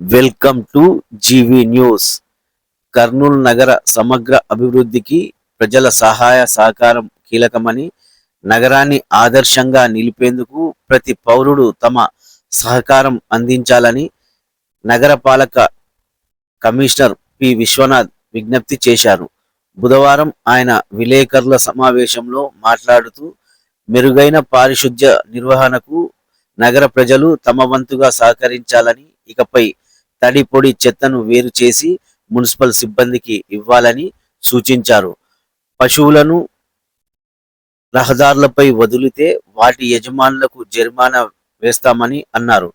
Welcome to GV news. Kurnool నగర సమగ్ర అభివృద్ధికి ప్రజల సహాయ సహకారం కీలకమని నగరాన్ని ఆదర్శంగా నిలిపేందుకు ప్రతి పౌరుడు తమ సహకారం అందించాలని నగరపాలక కమిషనర్ పి. విశ్వనాథ్ విజ్ఞప్తి చేశారు. బుధవారం ఆయన విలేకరుల సమావేశంలో మాట్లాడుతూ మెరుగైన పారిశుద్ధ్య నిర్వహణకు నగర ప్రజలు తమ వంతుగా సహకరించాలని ఇకపై తడి పొడి చెత్తను వేరు చేసి మున్సిపల్ సిబ్బందికి ఇవ్వాలని సూచించారు. పశువులను రహదారులపై వదిలితే వాటి యజమానులకు జరిమానా వేస్తామని అన్నారు.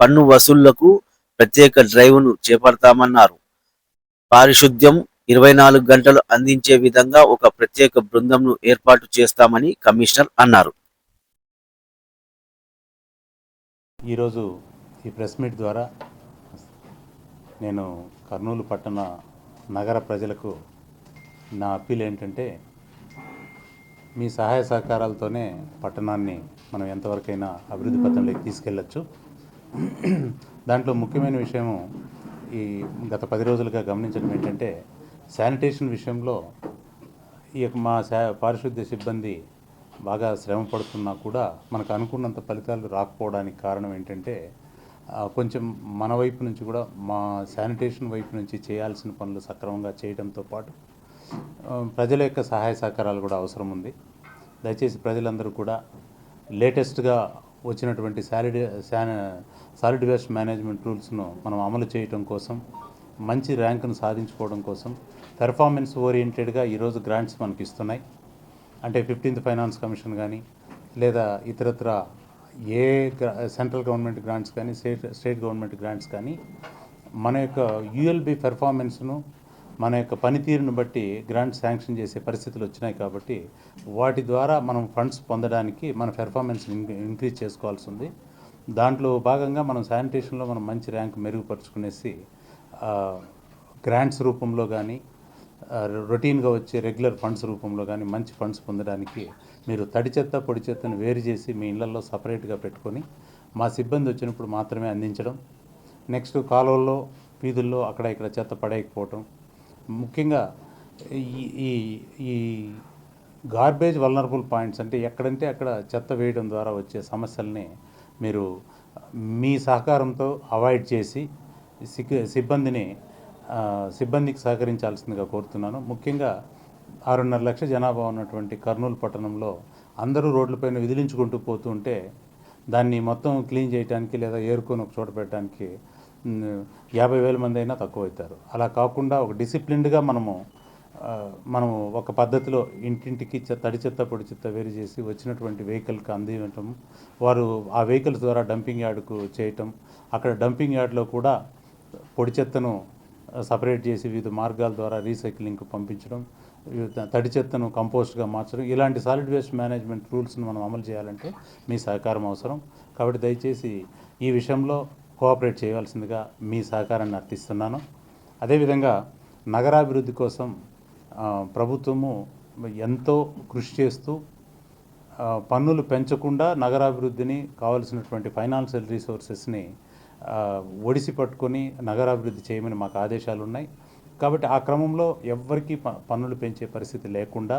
పన్ను వసూళ్ళకు ప్రత్యేక డ్రైవ్ను చేపడతామన్నారు. పారిశుద్ధ్యం ఇరవై నాలుగు గంటలు అందించే విధంగా ఒక ప్రత్యేక బృందంను ఏర్పాటు చేస్తామని కమిషనర్ అన్నారు. ఈరోజు ఈ ప్రెస్ మీట్ ద్వారా నేను కర్నూలు పట్టణ నగర ప్రజలకు నా అప్పీల్ ఏంటంటే మీ సహాయ సహకారాలతోనే పట్టణాన్ని మనం ఎంతవరకైనా అభివృద్ధి పథంలోకి తీసుకెళ్ళచ్చు. దాంట్లో ముఖ్యమైన విషయము ఈ గత పది రోజులుగా గమనించడం ఏంటంటే శానిటేషన్ విషయంలో ఈ యొక్క మా శా పారిశుద్ధ్య సిబ్బంది బాగా శ్రమ పడుతున్నా కూడా మనకు అనుకున్నంత ఫలితాలు రాకపోవడానికి కారణం ఏంటంటే కొంచెం మన వైపు నుంచి కూడా మా శానిటేషన్ వైపు నుంచి చేయాల్సిన పనులు సక్రమంగా చేయడంతో పాటు ప్రజల యొక్క సహాయ సహకారాలు కూడా అవసరం ఉంది. దయచేసి ప్రజలందరూ కూడా లేటెస్ట్గా వచ్చినటువంటి సాలిడ్ శాన సాలిడ్ వేస్ట్ మేనేజ్మెంట్ రూల్స్ను మనం అమలు చేయటం కోసం మంచి ర్యాంకును సాధించుకోవడం కోసం పెర్ఫార్మెన్స్ ఓరియంటెడ్గా ఈరోజు గ్రాంట్స్ మనకి ఇస్తున్నాయి అంటే ఫిఫ్టీన్త్ ఫైనాన్స్ కమిషన్ కానీ లేదా ఇతరత్ర ఏ గ్రా- సెంట్రల్ గవర్నమెంట్ గ్రాంట్స్ కానీ స్టేట్ స్టేట్ గవర్నమెంట్ గ్రాంట్స్ కానీ మన యొక్క యుఎల్బి పెర్ఫార్మెన్స్ను మన యొక్క పనితీరును బట్టి గ్రాంట్ శాంక్షన్ చేసే పరిస్థితులు వచ్చినాయి కాబట్టి వాటి ద్వారా మనం ఫండ్స్ పొందడానికి మన పెర్ఫార్మెన్స్ ఇంక్రీజ్ చేసుకోవాల్సి ఉంది. దాంట్లో భాగంగా మనం శానిటేషన్లో మనం మంచి ర్యాంక్ మెరుగుపరుచుకునేసి గ్రాంట్స్ రూపంలో కానీ రొటీన్గా వచ్చే రెగ్యులర్ ఫండ్స్ రూపంలో కానీ మంచి ఫండ్స్ పొందడానికి మీరు తడి చెత్త పొడి చెత్తను వేరు చేసి మీ ఇళ్ళలో సపరేట్గా పెట్టుకొని మా సిబ్బంది వచ్చినప్పుడు మాత్రమే అందించడం. నెక్స్ట్ కాలువల్లో వీధుల్లో అక్కడ ఇక్కడ చెత్త పడేయకపోవటం. ముఖ్యంగా ఈ ఈ ఈ గార్బేజ్ వల్నరబుల్ పాయింట్స్ అంటే ఎక్కడంటే అక్కడ చెత్త వేయడం ద్వారా వచ్చే సమస్యల్ని మీరు మీ సహకారంతో అవాయిడ్ చేసి సిగ్- సిబ్బందిని సిబ్బందికి సహకరించాల్సిందిగా కోరుతున్నాను. ముఖ్యంగా ఆరున్నర లక్ష జనాభా ఉన్నటువంటి కర్నూలు పట్టణంలో అందరూ రోడ్లపైన విదిలించుకుంటూ పోతుంటే దాన్ని మొత్తం క్లీన్ చేయడానికి లేదా ఏరుకొని ఒక చోట పెట్టడానికి యాభై వేల మంది అయినా తక్కువ అవుతారు అలా కాకుండా ఒక డిసిప్లిన్డ్గా మనము మనము ఒక పద్ధతిలో ఇంటింటికి చెత్త తడి చెత్త పొడి చెత్త వేరు చేసి వచ్చినటువంటి వెహికల్కి అందివ్వటం వారు ఆ వెహికల్స్ ద్వారా డంపింగ్ యార్డుకు చేయటం అక్కడ డంపింగ్ యార్డ్లో కూడా పొడి చెత్తను సపరేట్ చేసి వివిధ మార్గాల ద్వారా రీసైక్లింగ్కు పంపించడం తడి చెత్తను కంపోస్ట్గా మార్చడం ఇలాంటి సాలిడ్ వేస్ట్ మేనేజ్మెంట్ రూల్స్ను మనం అమలు చేయాలంటే మీ సహకారం అవసరం. కాబట్టి దయచేసి ఈ విషయంలో కోఆపరేట్ చేయవలసిందిగా మీ సహకారాన్ని అర్థిస్తున్నాను. అదేవిధంగా నగరాభివృద్ధి కోసం ప్రభుత్వము ఎంతో కృషి చేస్తూ పన్నులు పెంచకుండా నగరాభివృద్ధిని కావలసినటువంటి ఫైనాన్షియల్ రీసోర్సెస్ని ఒడిసి పట్టుకొని నగరాభివృద్ధి చేయమని మాకు ఆదేశాలు ఉన్నాయి కాబట్టి ఆ క్రమంలో ఎవ్వరికీ ప- పన్నులు పెంచే పరిస్థితి లేకుండా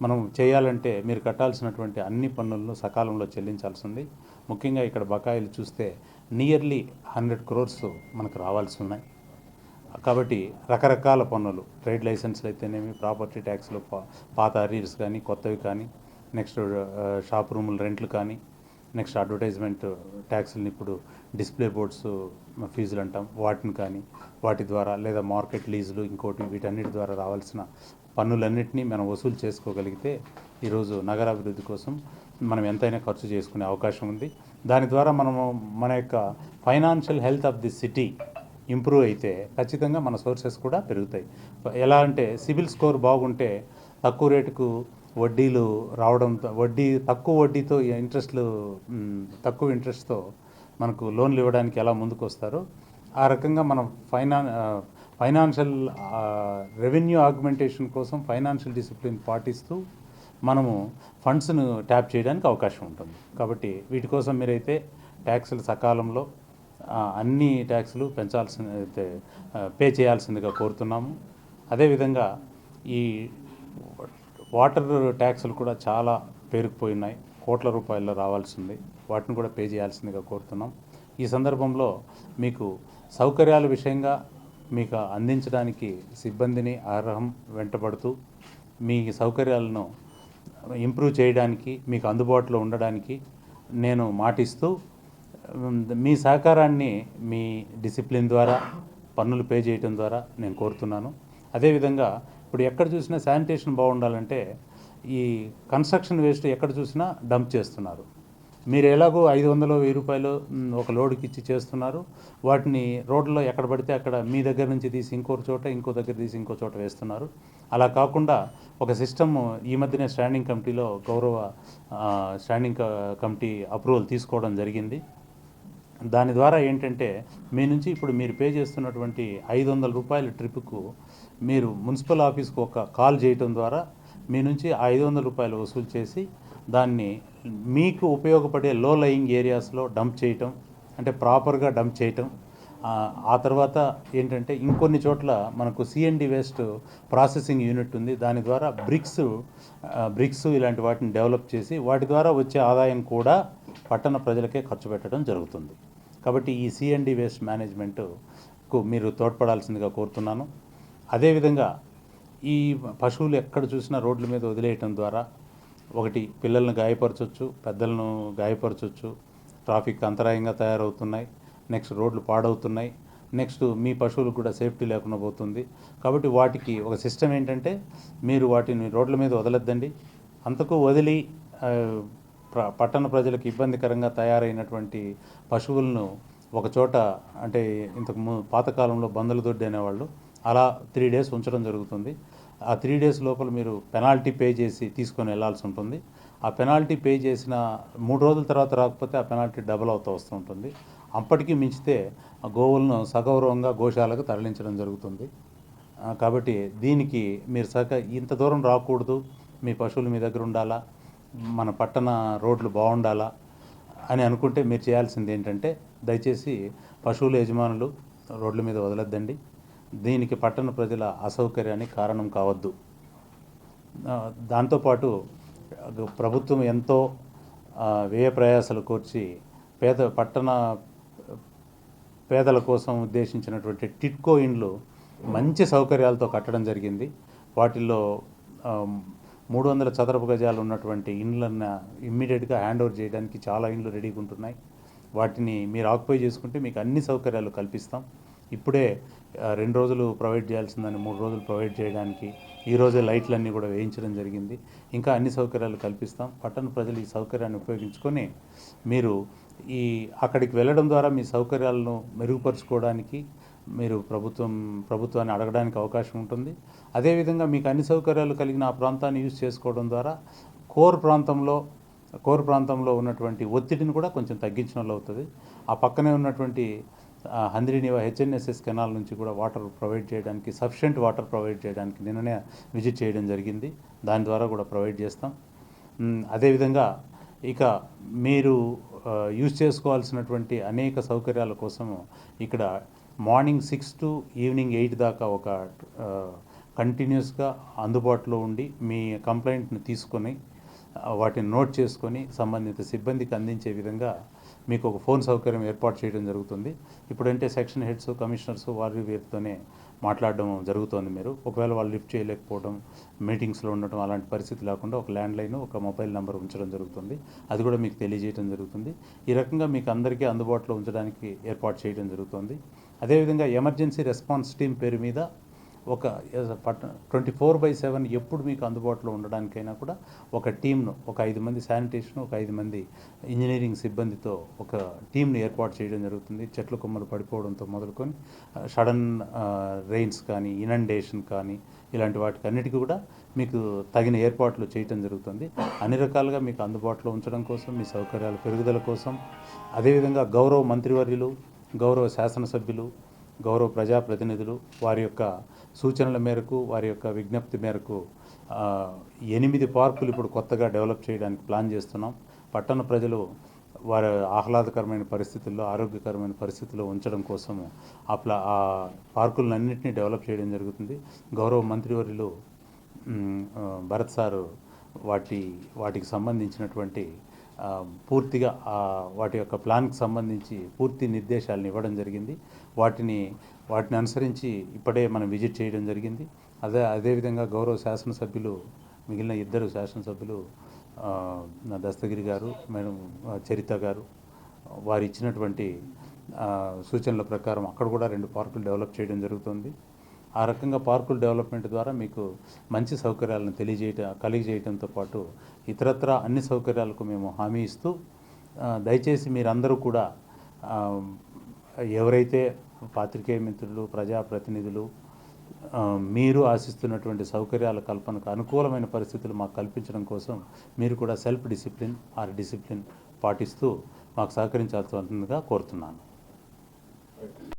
మనం చేయాలంటే మీరు కట్టాల్సినటువంటి అన్ని పన్నులను సకాలంలో చెల్లించాల్సింది ముఖ్యంగా ఇక్కడ బకాయిలు చూస్తే నియర్లీ హండ్రెడ్ క్రోర్స్ మనకు రావాల్సి ఉన్నాయి. కాబట్టి రకరకాల పన్నులు ట్రేడ్ లైసెన్స్లు అయితేనేమి ప్రాపర్టీ ట్యాక్స్లు పాత అరీర్స్ కానీ కొత్తవి కానీ నెక్స్ట్ షాప్ రూముల రెంట్లు కానీ నెక్స్ట్ అడ్వర్టైజ్మెంట్ ట్యాక్స్ని ఇప్పుడు డిస్ప్లే బోర్డ్స్ ఫీజులు అంటాం. వాటిని కానీ వాటి ద్వారా లేదా మార్కెట్ లీజులు ఇంకోటి వీటన్నిటి ద్వారా రావాల్సిన పన్నులన్నింటినీ మనం వసూలు చేసుకోగలిగితే ఈరోజు నగరాభివృద్ధి కోసం మనం ఎంతైనా ఖర్చు చేసుకునే అవకాశం ఉంది. దాని ద్వారా మనము మన యొక్క financial health of the city improve అయితే ఖచ్చితంగా మన సోర్సెస్ కూడా పెరుగుతాయి. ఎలా అంటే సిబిల్ స్కోర్ బాగుంటే తక్కువ రేటుకు వడ్డీలు రావడంతో వడ్డీ తక్కువ వడ్డీతో ఇంట్రెస్ట్లు తక్కువ ఇంట్రెస్ట్తో మనకు లోన్లు ఇవ్వడానికి ఎలా ముందుకు వస్తారో ఆ రకంగా మనం ఫైనాన్ ఫైనాన్షియల్ రెవెన్యూ ఆగ్మెంటేషన్ కోసం ఫైనాన్షియల్ డిసిప్లిన్ పాటిస్తూ మనము ఫండ్స్ను ట్యాప్ చేయడానికి అవకాశం ఉంటుంది. కాబట్టి వీటి కోసం మీరైతే ట్యాక్సులు సకాలంలో అన్ని ట్యాక్సులు పెంచాల్సిన అయితే, పే చేయాల్సిందిగా కోరుతున్నాము. అదేవిధంగా ఈ వాటర్ ట్యాక్సులు కూడా చాలా పేరుకుపోయినాయి. కోట్ల రూపాయల్లో రావాల్సింది. వాటిని కూడా పే చేయాల్సిందిగా కోరుతున్నాం. ఈ సందర్భంలో మీకు సౌకర్యాల విషయంగా మీకు అందించడానికి సిబ్బందిని అర్హం వెంటబడుతూ మీ సౌకర్యాలను ఇంప్రూవ్ చేయడానికి మీకు అందుబాటులో ఉండడానికి నేను మాటిస్తూ మీ సహకారాన్ని మీ డిసిప్లిన్ ద్వారా పన్నులు పే చేయటం ద్వారా నేను కోరుతున్నాను. అదేవిధంగా ఇప్పుడు ఎక్కడ చూసినా శానిటేషన్ బాగుండాలంటే ఈ కన్స్ట్రక్షన్ వేస్ట్ ఎక్కడ చూసినా డంప్ చేస్తున్నారు. మీరు ఎలాగో ఐదు వందలు వెయ్యి రూపాయలు ఒక లోడ్కి ఇచ్చి చేస్తున్నారు. వాటిని రోడ్లో ఎక్కడ పడితే అక్కడ మీ దగ్గర నుంచి తీసి ఇంకో చోట ఇంకో దగ్గర తీసి ఇంకో చోట వేస్తున్నారు. అలా కాకుండా ఒక సిస్టమ్ ఈ మధ్యనే స్టాండింగ్ కమిటీలో గౌరవ స్టాండింగ్ క- కమిటీ అప్రూవల్ తీసుకోవడం జరిగింది. దాని ద్వారా ఏంటంటే మీ నుంచి ఇప్పుడు మీరు పే చేస్తున్నటువంటి ఐదు వందల రూపాయల ట్రిప్కు మీరు మున్సిపల్ ఆఫీస్కి ఒక కాల్ చేయటం ద్వారా మీ నుంచి ఐదు వందల రూపాయలు వసూలు చేసి దాన్ని మీకు ఉపయోగపడే లో లయింగ్ ఏరియాస్లో డంప్ చేయటం అంటే ప్రాపర్గా డంప్ చేయటం. ఆ, తర్వాత ఏంటంటే ఇంకొన్ని చోట్ల మనకు సిఎన్డి వేస్ట్ ప్రాసెసింగ్ యూనిట్ ఉంది. దాని ద్వారా బ్రిక్స్ బ్రిక్స్ ఇలాంటి వాటిని డెవలప్ చేసి వాటి ద్వారా వచ్చే ఆదాయం కూడా పట్టణ ప్రజలకే ఖర్చు పెట్టడం జరుగుతుంది. కాబట్టి ఈ సిఎన్డి వేస్ట్ మేనేజ్మెంట్కు మీరు తోడ్పడాల్సిందిగా కోరుతున్నాను. అదేవిధంగా ఈ పశువులు ఎక్కడ చూసినా రోడ్ల మీద వదిలేయటం ద్వారా ఒకటి పిల్లల్ని గాయపరచవచ్చు పెద్దలను గాయపరచవచ్చు ట్రాఫిక్ అంతరాయంగా తయారవుతున్నాయి నెక్స్ట్ రోడ్లు పాడవుతున్నాయి నెక్స్ట్ మీ పశువులకు కూడా సేఫ్టీ లేకుండా పోతుంది. కాబట్టి వాటికి ఒక సిస్టమ్ ఏంటంటే మీరు వాటిని రోడ్ల మీద వదలొద్దండి. అంతకు వదిలి పట్టణ ప్రజలకు ఇబ్బందికరంగా తయారైనటువంటి పశువులను ఒక చోట అంటే ఇంతకు ము పాతకాలంలో బందుల దొడ్డి అనేవాళ్ళు అలా త్రీ డేస్ ఉంచడం జరుగుతుంది. ఆ త్రీ డేస్ లోపల మీరు పెనాల్టీ పే చేసి తీసుకొని వెళ్ళాల్సి ఉంటుంది. ఆ పెనాల్టీ పే చేసిన మూడు రోజుల తర్వాత రాకపోతే ఆ పెనాల్టీ డబుల్ అవుతూ వస్తూ ఉంటుంది. అప్పటికి మించితే ఆ గోవులను సగౌరవంగా గోశాలకు తరలించడం జరుగుతుంది. కాబట్టి దీనికి మీరు సహక ఇంత దూరం రాకూడదు. మీ పశువులు మీ దగ్గర ఉండాలా? మన పట్టణ రోడ్లు బాగుండాలా? అని అనుకుంటే మీరు చేయాల్సింది ఏంటంటే దయచేసి పశువుల యజమానులు రోడ్ల మీద వదలొద్దండి. దీనికి పట్టణ ప్రజల అసౌకర్యానికి కారణం కావద్దు. దాంతోపాటు ప్రభుత్వం ఎంతో వ్యయ ప్రయాసాలు కూర్చి పేద పట్టణ పేదల కోసం ఉద్దేశించినటువంటి టిట్కో ఇండ్లు మంచి సౌకర్యాలతో కట్టడం జరిగింది. వాటిల్లో మూడు వందల చదరపు గజాలు ఉన్నటువంటి ఇండ్లన్న ఇమ్మీడియట్గా హ్యాండ్ ఓవర్ చేయడానికి చాలా ఇండ్లు రెడీగా ఉంటున్నాయి. వాటిని మీరు ఆక్యుపై చేసుకుంటే మీకు అన్ని సౌకర్యాలు కల్పిస్తాం. ఇప్పుడే రెండు రోజులు ప్రొవైడ్ చేయాల్సిందని మూడు రోజులు ప్రొవైడ్ చేయడానికి ఈ రోజే లైట్లన్నీ కూడా వేయించడం జరిగింది. ఇంకా అన్ని సౌకర్యాలు కల్పిస్తాం. పట్టణ ప్రజలు ఈ సౌకర్యాన్ని ఉపయోగించుకొని మీరు ఈ అక్కడికి వెళ్ళడం ద్వారా మీ సౌకర్యాలను మెరుగుపరుచుకోవడానికి మీరు ప్రభుత్వం ప్రభుత్వాన్ని అడగడానికి అవకాశం ఉంటుంది. అదేవిధంగా మీకు అన్ని సౌకర్యాలు కలిగిన ఆ ప్రాంతాన్ని యూజ్ చేసుకోవడం ద్వారా కోర్ ప్రాంతంలో కోర్ ప్రాంతంలో ఉన్నటువంటి ఒత్తిడిని కూడా కొంచెం తగ్గించిన వాళ్ళు అవుతుంది ఆ పక్కనే ఉన్నటువంటి హంద్రీనివ హెచ్ఎన్ఎస్ఎస్ కెనాల్ నుంచి కూడా వాటర్ ప్రొవైడ్ చేయడానికి సఫిషియెంట్ వాటర్ ప్రొవైడ్ చేయడానికి నిన్ననే విజిట్ చేయడం జరిగింది. దాని ద్వారా కూడా ప్రొవైడ్ చేస్తాం. అదేవిధంగా ఇక మీరు యూజ్ చేసుకోవాల్సినటువంటి అనేక సౌకర్యాల కోసము ఇక్కడ morning six to evening eight దాకా ఒక కంటిన్యూస్గా అందుబాటులో ఉండి మీ కంప్లైంట్ని తీసుకొని వాటిని నోట్ చేసుకొని సంబంధిత సిబ్బందికి అందించే విధంగా మీకు ఒక ఫోన్ సౌకర్యం ఏర్పాటు చేయడం జరుగుతుంది. ఇప్పుడంటే సెక్షన్ హెడ్స్ కమిషనర్స్ వారి వీరితోనే మాట్లాడడం జరుగుతోంది మీరు. ఒకవేళ వాళ్ళు లిఫ్ట్ చేయలేకపోవడం మీటింగ్స్లో ఉండటం అలాంటి పరిస్థితి లేకుండా ఒక ల్యాండ్లైన్ ఒక మొబైల్ నెంబర్ ఉంచడం జరుగుతుంది. అది కూడా మీకు తెలియజేయడం జరుగుతుంది. ఈ రకంగా మీకు అందరికీ అందుబాటులో ఉంచడానికి ఏర్పాటు చేయడం జరుగుతుంది. అదేవిధంగా ఎమర్జెన్సీ రెస్పాన్స్ టీమ్ పేరు మీద ఒక పట్ ట్వంటీ ఫోర్ బై సెవెన్ ఎప్పుడు మీకు అందుబాటులో ఉండడానికైనా కూడా ఒక టీంను ఒక ఐదు మంది శానిటేషన్ ఒక ఐదు మంది ఇంజనీరింగ్ సిబ్బందితో ఒక టీంని ఏర్పాటు చేయడం జరుగుతుంది. చెట్ల కొమ్మలు పడిపోవడంతో మొదలుకొని సడన్ రెయిన్స్ కానీ ఇనండేషన్ కానీ ఇలాంటి వాటికి అన్నిటికీ కూడా మీకు తగిన ఏర్పాట్లు చేయటం జరుగుతుంది. అన్ని రకాలుగా మీకు అందుబాటులో ఉంచడం కోసం మీ సౌకర్యాల పెరుగుదల కోసం అదేవిధంగా గౌరవ మంత్రివర్యులు గౌరవ శాసనసభ్యులు గౌరవ ప్రజాప్రతినిధులు వారి యొక్క సూచనల మేరకు వారి యొక్క విజ్ఞప్తి మేరకు ఎనిమిది పార్కులు ఇప్పుడు కొత్తగా డెవలప్ చేయడానికి ప్లాన్ చేస్తున్నాం. పట్టణ ప్రజలు వారి ఆహ్లాదకరమైన పరిస్థితుల్లో ఆరోగ్యకరమైన పరిస్థితుల్లో ఉంచడం కోసము ఆ ప్లా ఆ పార్కులన్నింటినీ డెవలప్ చేయడం జరుగుతుంది. గౌరవ మంత్రివర్యులు భరత్ సారు వాటి వాటికి సంబంధించినటువంటి పూర్తిగా వాటి యొక్క ప్లాన్కి సంబంధించి పూర్తి నిర్దేశాలను ఇవ్వడం జరిగింది. వాటిని వాటిని అనుసరించి ఇప్పుడే మనం విజిట్ చేయడం జరిగింది. అదే అదేవిధంగా గౌరవ శాసనసభ్యులు మిగిలిన ఇద్దరు శాసనసభ్యులు నా దస్తగిరి గారు మేడం చరిత గారు వారు ఇచ్చినటువంటి సూచనల ప్రకారం అక్కడ కూడా రెండు పార్కులు డెవలప్ చేయడం జరుగుతుంది. ఆ రకంగా పార్కుల డెవలప్మెంట్ ద్వారా మీకు మంచి సౌకర్యాలను తెలియజేయటం కలిగజేయటంతో పాటు ఇతరత్ర అన్ని సౌకర్యాలకు మేము హామీ ఇస్తూ దయచేసి మీరందరూ కూడా ఎవరైతే పాత్రికేయ మిత్రులు ప్రజాప్రతినిధులు మీరు ఆశిస్తున్నటువంటి సౌకర్యాల కల్పనకు అనుకూలమైన పరిస్థితులు మాకు కల్పించడం కోసం మీరు కూడా సెల్ఫ్ డిసిప్లిన్ ఆర్ డిసిప్లిన్ పాటిస్తూ మాకు సహకరించాల్సిందిగా కోరుతున్నాను.